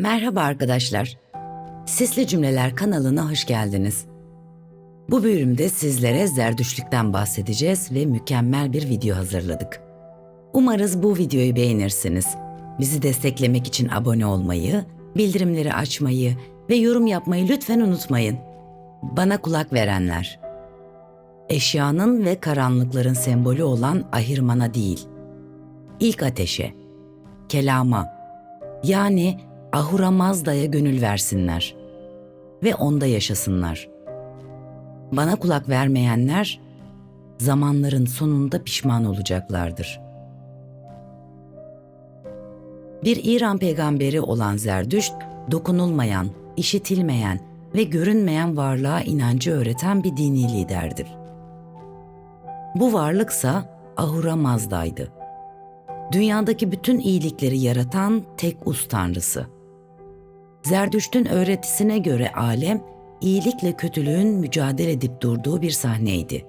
Merhaba arkadaşlar. Sesli Cümleler kanalına hoş geldiniz. Bu bölümde sizlere zerdüşlükten bahsedeceğiz ve mükemmel bir video hazırladık. Umarız bu videoyu beğenirsiniz. Bizi desteklemek için abone olmayı, bildirimleri açmayı ve yorum yapmayı lütfen unutmayın. Bana kulak verenler. Eşyanın ve karanlıkların sembolü olan ahirmana değil, ilk ateşe, kelama, yani Ahura Mazda'ya gönül versinler ve onda yaşasınlar. Bana kulak vermeyenler zamanların sonunda pişman olacaklardır. Bir İran peygamberi olan Zerdüşt, dokunulmayan, işitilmeyen ve görünmeyen varlığa inancı öğreten bir dini liderdir. Bu varlıksa Ahura Mazda'ydı. Dünyadaki bütün iyilikleri yaratan tek us tanrısı. Zerdüşt'ün öğretisine göre alem, iyilikle kötülüğün mücadele edip durduğu bir sahneydi.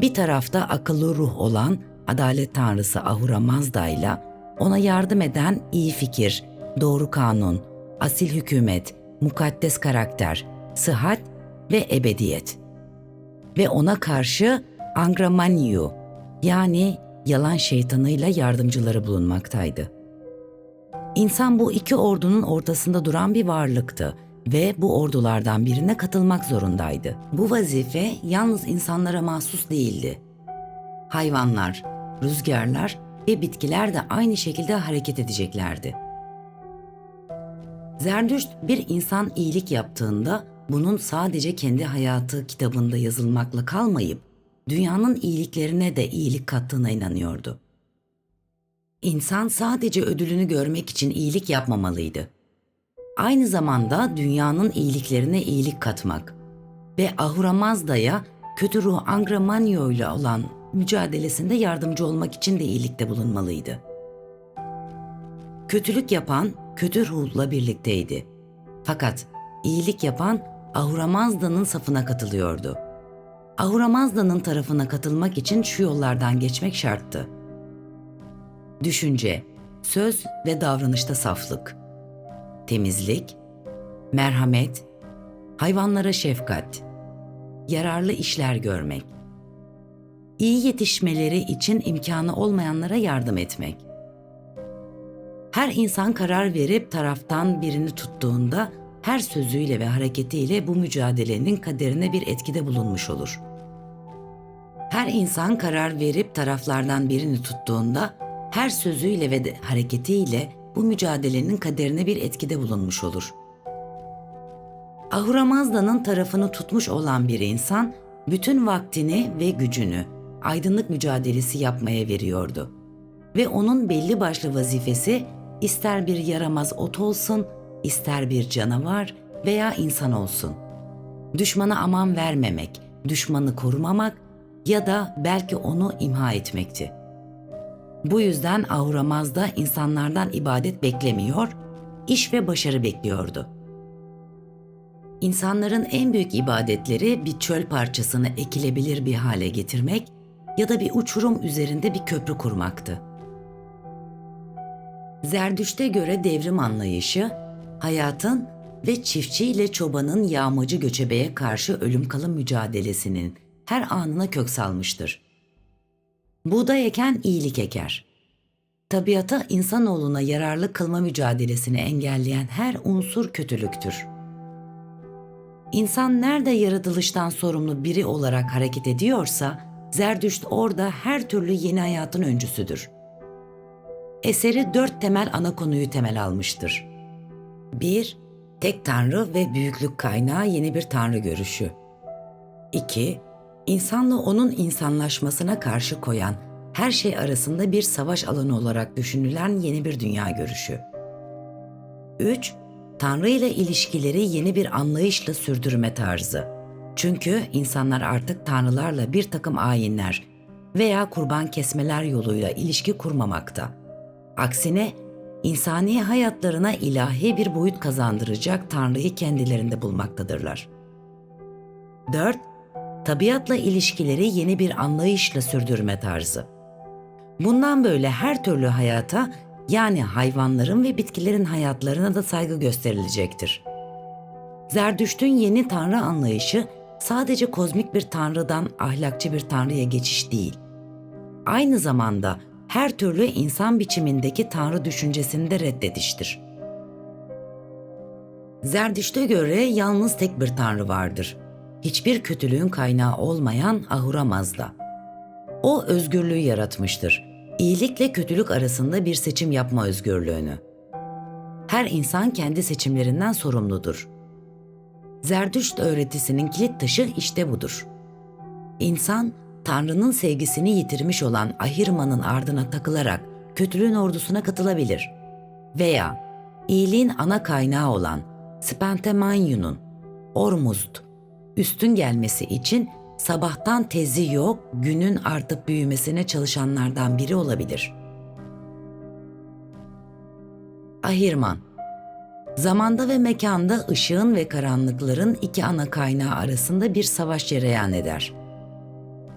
Bir tarafta akıllı ruh olan adalet tanrısı Ahura Mazda ile ona yardım eden iyi fikir, doğru kanun, asil hükümet, mukaddes karakter, sıhhat ve ebediyet. Ve ona karşı Angramanyu yani yalan şeytanıyla yardımcıları bulunmaktaydı. İnsan bu iki ordunun ortasında duran bir varlıktı ve bu ordulardan birine katılmak zorundaydı. Bu vazife yalnız insanlara mahsus değildi. Hayvanlar, rüzgarlar ve bitkiler de aynı şekilde hareket edeceklerdi. Zerdüşt bir insan iyilik yaptığında bunun sadece kendi hayatı kitabında yazılmakla kalmayıp dünyanın iyiliklerine de iyilik kattığına inanıyordu. İnsan sadece ödülünü görmek için iyilik yapmamalıydı. Aynı zamanda dünyanın iyiliklerine iyilik katmak ve Ahura Mazda'ya kötü ruh Angramanyo ile olan mücadelesinde yardımcı olmak için de iyilikte bulunmalıydı. Kötülük yapan kötü ruhla birlikteydi. Fakat iyilik yapan Ahura Mazda'nın safına katılıyordu. Ahura Mazda'nın tarafına katılmak için şu yollardan geçmek şarttı düşünce, söz ve davranışta saflık, temizlik, merhamet, hayvanlara şefkat, yararlı işler görmek, iyi yetişmeleri için imkanı olmayanlara yardım etmek. Her insan karar verip taraftan birini tuttuğunda her sözüyle ve hareketiyle bu mücadelenin kaderine bir etkide bulunmuş olur. Her insan karar verip taraflardan birini tuttuğunda her sözüyle ve de hareketiyle bu mücadelenin kaderine bir etkide bulunmuş olur. Ahura Mazda'nın tarafını tutmuş olan bir insan bütün vaktini ve gücünü aydınlık mücadelesi yapmaya veriyordu. Ve onun belli başlı vazifesi ister bir yaramaz ot olsun, ister bir canavar veya insan olsun. Düşmana aman vermemek, düşmanı korumamak ya da belki onu imha etmekti. Bu yüzden Ahura da insanlardan ibadet beklemiyor, iş ve başarı bekliyordu. İnsanların en büyük ibadetleri bir çöl parçasını ekilebilir bir hale getirmek ya da bir uçurum üzerinde bir köprü kurmaktı. Zerdüşt'e göre devrim anlayışı, hayatın ve çiftçi ile çobanın yağmacı göçebeye karşı ölüm kalım mücadelesinin her anına kök salmıştır. Buğday eken iyilik eker. Tabiata insanoğluna yararlı kılma mücadelesini engelleyen her unsur kötülüktür. İnsan nerede yaratılıştan sorumlu biri olarak hareket ediyorsa, Zerdüşt orada her türlü yeni hayatın öncüsüdür. Eseri dört temel ana konuyu temel almıştır. 1. Tek tanrı ve büyüklük kaynağı yeni bir tanrı görüşü. 2 insanla onun insanlaşmasına karşı koyan her şey arasında bir savaş alanı olarak düşünülen yeni bir dünya görüşü. 3. Tanrı ile ilişkileri yeni bir anlayışla sürdürme tarzı. Çünkü insanlar artık tanrılarla bir takım ayinler veya kurban kesmeler yoluyla ilişki kurmamakta. Aksine insani hayatlarına ilahi bir boyut kazandıracak Tanrı'yı kendilerinde bulmaktadırlar. 4 tabiatla ilişkileri yeni bir anlayışla sürdürme tarzı. Bundan böyle her türlü hayata yani hayvanların ve bitkilerin hayatlarına da saygı gösterilecektir. Zerdüşt'ün yeni tanrı anlayışı sadece kozmik bir tanrıdan ahlakçı bir tanrıya geçiş değil. Aynı zamanda her türlü insan biçimindeki tanrı düşüncesini de reddediştir. Zerdüşt'e göre yalnız tek bir tanrı vardır. Hiçbir kötülüğün kaynağı olmayan Ahura Mazda. O özgürlüğü yaratmıştır. İyilikle kötülük arasında bir seçim yapma özgürlüğünü. Her insan kendi seçimlerinden sorumludur. Zerdüşt öğretisinin kilit taşı işte budur. İnsan, Tanrı'nın sevgisini yitirmiş olan Ahirman'ın ardına takılarak kötülüğün ordusuna katılabilir. Veya iyiliğin ana kaynağı olan Spentemanyu'nun Ormuzd üstün gelmesi için sabahtan tezi yok günün artıp büyümesine çalışanlardan biri olabilir. Ahirman Zamanda ve mekanda ışığın ve karanlıkların iki ana kaynağı arasında bir savaş cereyan eder.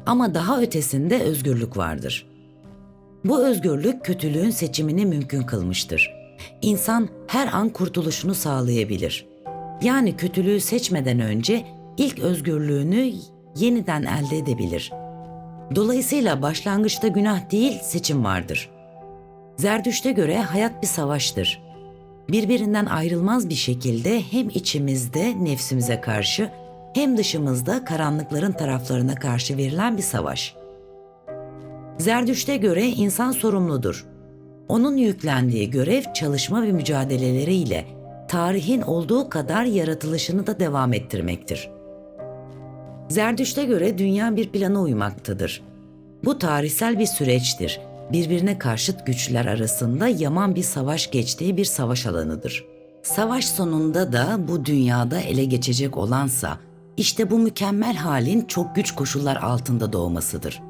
Ama daha ötesinde özgürlük vardır. Bu özgürlük kötülüğün seçimini mümkün kılmıştır. İnsan her an kurtuluşunu sağlayabilir. Yani kötülüğü seçmeden önce ilk özgürlüğünü yeniden elde edebilir. Dolayısıyla başlangıçta günah değil seçim vardır. Zerdüşt'e göre hayat bir savaştır birbirinden ayrılmaz bir şekilde hem içimizde nefsimize karşı hem dışımızda karanlıkların taraflarına karşı verilen bir savaş. Zerdüşt'e göre insan sorumludur. Onun yüklendiği görev çalışma ve mücadeleleriyle tarihin olduğu kadar yaratılışını da devam ettirmektir. Zerdüşt'e göre dünya bir plana uymaktadır. Bu tarihsel bir süreçtir birbirine karşıt güçler arasında yaman bir savaş geçtiği bir savaş alanıdır. Savaş sonunda da bu dünyada ele geçecek olansa işte bu mükemmel halin çok güç koşullar altında doğmasıdır.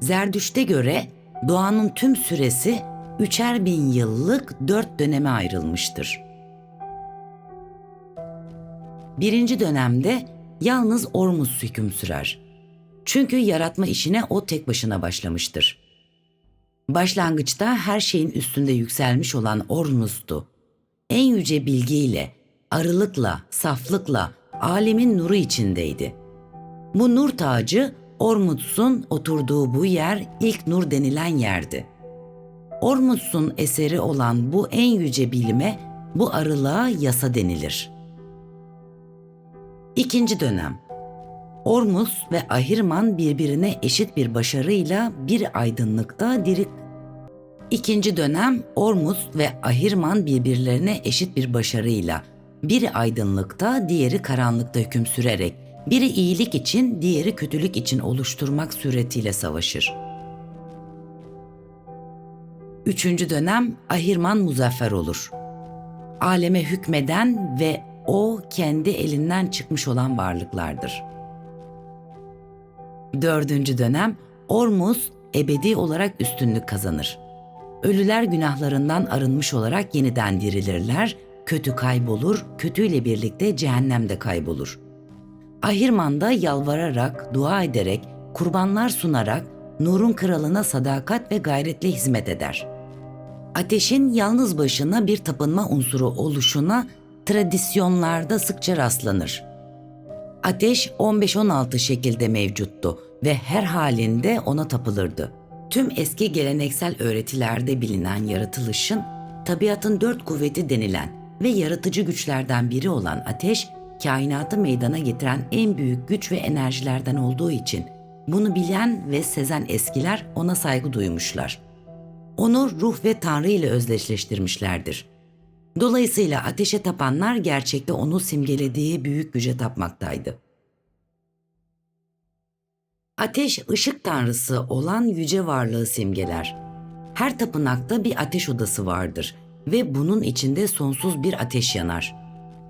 Zerdüşt'e göre doğanın tüm süresi üçer bin yıllık dört döneme ayrılmıştır. Birinci dönemde yalnız Ormus hüküm sürer. Çünkü yaratma işine o tek başına başlamıştır. Başlangıçta her şeyin üstünde yükselmiş olan Ormus'tu. En yüce bilgiyle, arılıkla, saflıkla alemin nuru içindeydi. Bu nur tacı Ormus'un oturduğu bu yer ilk nur denilen yerdi. Ormus'un eseri olan bu en yüce bilime, bu arılığa yasa denilir. İkinci dönem Ormus ve Ahirman birbirine eşit bir başarıyla bir aydınlıkta diri İkinci dönem Ormus ve Ahirman birbirlerine eşit bir başarıyla biri aydınlıkta, diğeri karanlıkta hüküm sürerek biri iyilik için, diğeri kötülük için oluşturmak suretiyle savaşır. Üçüncü dönem Ahirman muzaffer olur. Aleme hükmeden ve o kendi elinden çıkmış olan varlıklardır. Dördüncü dönem Ormus ebedi olarak üstünlük kazanır. Ölüler günahlarından arınmış olarak yeniden dirilirler, kötü kaybolur, kötüyle birlikte cehennemde kaybolur. Ahirman da yalvararak, dua ederek, kurbanlar sunarak nurun kralına sadakat ve gayretle hizmet eder. Ateşin yalnız başına bir tapınma unsuru oluşuna tradisyonlarda sıkça rastlanır. Ateş 15-16 şekilde mevcuttu ve her halinde ona tapılırdı. Tüm eski geleneksel öğretilerde bilinen yaratılışın tabiatın dört kuvveti denilen ve yaratıcı güçlerden biri olan ateş, kainatı meydana getiren en büyük güç ve enerjilerden olduğu için bunu bilen ve sezen eskiler ona saygı duymuşlar. Onu ruh ve tanrı ile özdeşleştirmişlerdir. Dolayısıyla ateşe tapanlar gerçekte onu simgelediği büyük güce tapmaktaydı. Ateş ışık tanrısı olan yüce varlığı simgeler. Her tapınakta bir ateş odası vardır ve bunun içinde sonsuz bir ateş yanar.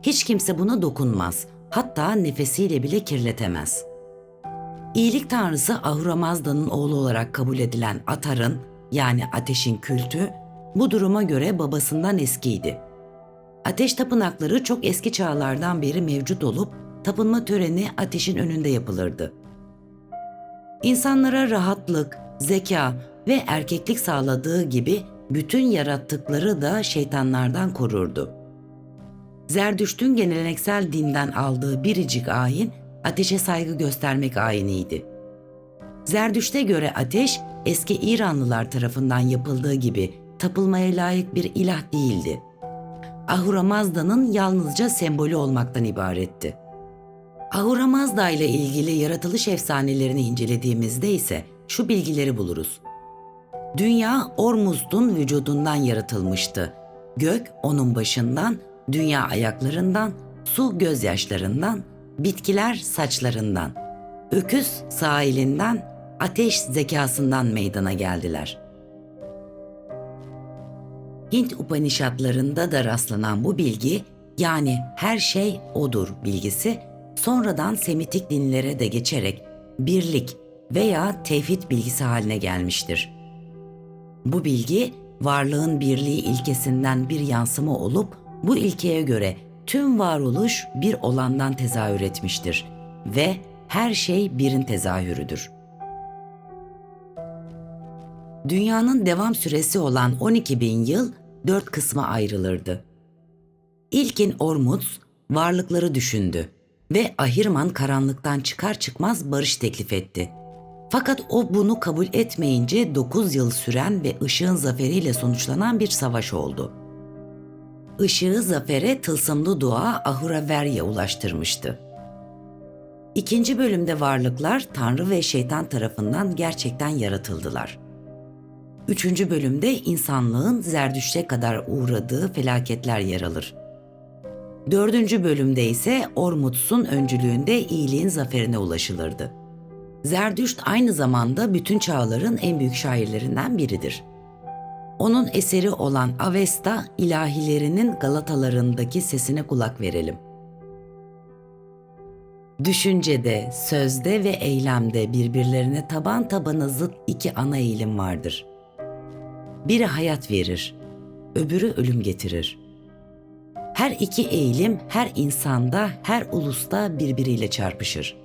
Hiç kimse buna dokunmaz, hatta nefesiyle bile kirletemez. İyilik tanrısı Ahura oğlu olarak kabul edilen Atar'ın yani ateşin kültü bu duruma göre babasından eskiydi. Ateş tapınakları çok eski çağlardan beri mevcut olup tapınma töreni ateşin önünde yapılırdı. İnsanlara rahatlık, zeka ve erkeklik sağladığı gibi bütün yarattıkları da şeytanlardan korurdu. Zerdüşt'ün geleneksel dinden aldığı biricik ayin ateşe saygı göstermek ayiniydi. Zerdüşt'e göre ateş eski İranlılar tarafından yapıldığı gibi tapılmaya layık bir ilah değildi. Ahura Mazda'nın yalnızca sembolü olmaktan ibaretti. Ahura Mazda ile ilgili yaratılış efsanelerini incelediğimizde ise şu bilgileri buluruz. Dünya Ormuz'un vücudundan yaratılmıştı. Gök onun başından, dünya ayaklarından, su gözyaşlarından, bitkiler saçlarından, öküz sahilinden, ateş zekasından meydana geldiler. Hint Upanishadlarında da rastlanan bu bilgi yani her şey odur bilgisi sonradan Semitik dinlere de geçerek birlik veya tevhid bilgisi haline gelmiştir. Bu bilgi varlığın birliği ilkesinden bir yansıma olup bu ilkeye göre tüm varoluş bir olandan tezahür etmiştir ve her şey birin tezahürüdür. Dünyanın devam süresi olan 12 bin yıl dört kısma ayrılırdı. İlkin Ormuz varlıkları düşündü ve Ahirman karanlıktan çıkar çıkmaz barış teklif etti. Fakat o bunu kabul etmeyince 9 yıl süren ve ışığın zaferiyle sonuçlanan bir savaş oldu. Işığı zafere tılsımlı dua Ahura Verya ulaştırmıştı. İkinci bölümde varlıklar Tanrı ve şeytan tarafından gerçekten yaratıldılar. Üçüncü bölümde insanlığın zerdüşte kadar uğradığı felaketler yer alır. Dördüncü bölümde ise Ormuts'un öncülüğünde iyiliğin zaferine ulaşılırdı. Zerdüşt aynı zamanda bütün çağların en büyük şairlerinden biridir. Onun eseri olan Avesta ilahilerinin Galatalarındaki sesine kulak verelim. Düşüncede, sözde ve eylemde birbirlerine taban tabana zıt iki ana eğilim vardır. Biri hayat verir, öbürü ölüm getirir. Her iki eğilim her insanda, her ulusta birbiriyle çarpışır.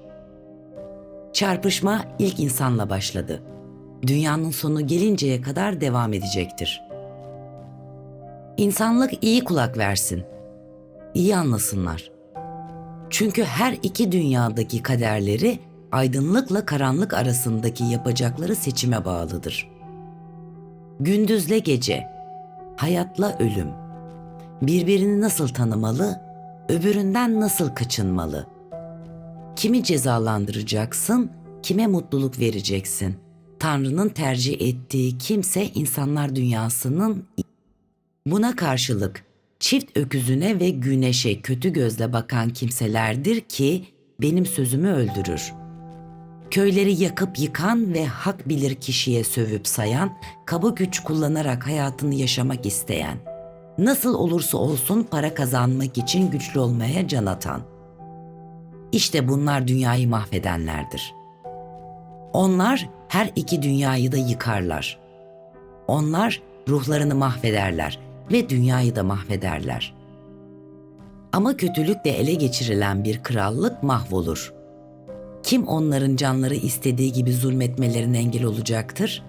Çarpışma ilk insanla başladı. Dünyanın sonu gelinceye kadar devam edecektir. İnsanlık iyi kulak versin. İyi anlasınlar. Çünkü her iki dünyadaki kaderleri aydınlıkla karanlık arasındaki yapacakları seçime bağlıdır. Gündüzle gece, hayatla ölüm. Birbirini nasıl tanımalı, öbüründen nasıl kaçınmalı? Kimi cezalandıracaksın, kime mutluluk vereceksin? Tanrı'nın tercih ettiği kimse insanlar dünyasının Buna karşılık çift öküzüne ve güneşe kötü gözle bakan kimselerdir ki benim sözümü öldürür. Köyleri yakıp yıkan ve hak bilir kişiye sövüp sayan, kaba güç kullanarak hayatını yaşamak isteyen, nasıl olursa olsun para kazanmak için güçlü olmaya can atan. İşte bunlar dünyayı mahvedenlerdir. Onlar her iki dünyayı da yıkarlar. Onlar ruhlarını mahvederler ve dünyayı da mahvederler. Ama kötülükle ele geçirilen bir krallık mahvolur. Kim onların canları istediği gibi zulmetmelerine engel olacaktır?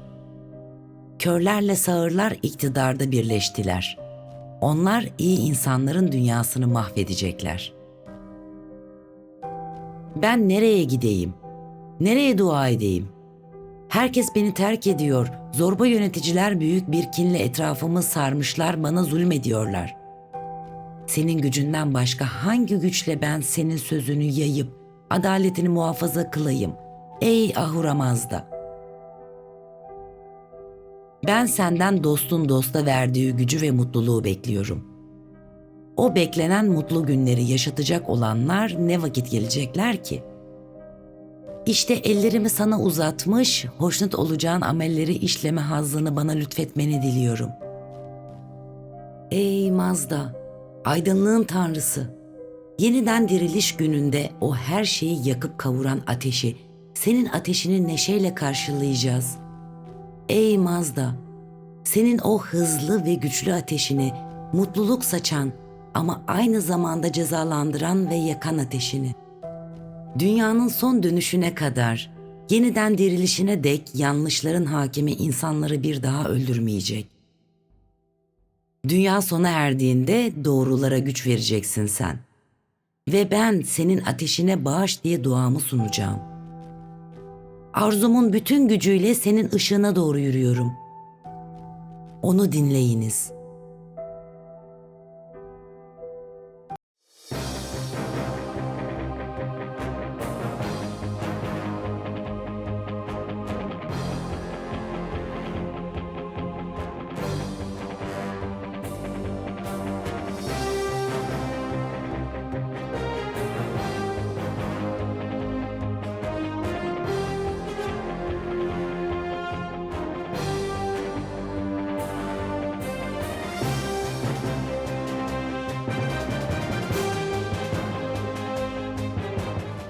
Körlerle sağırlar iktidarda birleştiler. Onlar iyi insanların dünyasını mahvedecekler. Ben nereye gideyim? Nereye dua edeyim? Herkes beni terk ediyor. Zorba yöneticiler büyük bir kinle etrafımı sarmışlar, bana zulmediyorlar. Senin gücünden başka hangi güçle ben senin sözünü yayıp adaletini muhafaza kılayım? Ey Ahura Mazda! Ben senden dostun dosta verdiği gücü ve mutluluğu bekliyorum. O beklenen mutlu günleri yaşatacak olanlar ne vakit gelecekler ki?'' İşte ellerimi sana uzatmış, hoşnut olacağın amelleri işleme hazzını bana lütfetmeni diliyorum. Ey Mazda, aydınlığın tanrısı, yeniden diriliş gününde o her şeyi yakıp kavuran ateşi, senin ateşini neşeyle karşılayacağız. Ey Mazda, senin o hızlı ve güçlü ateşini, mutluluk saçan ama aynı zamanda cezalandıran ve yakan ateşini.'' Dünyanın son dönüşüne kadar, yeniden dirilişine dek yanlışların hakimi insanları bir daha öldürmeyecek. Dünya sona erdiğinde doğrulara güç vereceksin sen. Ve ben senin ateşine bağış diye duamı sunacağım. Arzumun bütün gücüyle senin ışığına doğru yürüyorum. Onu dinleyiniz.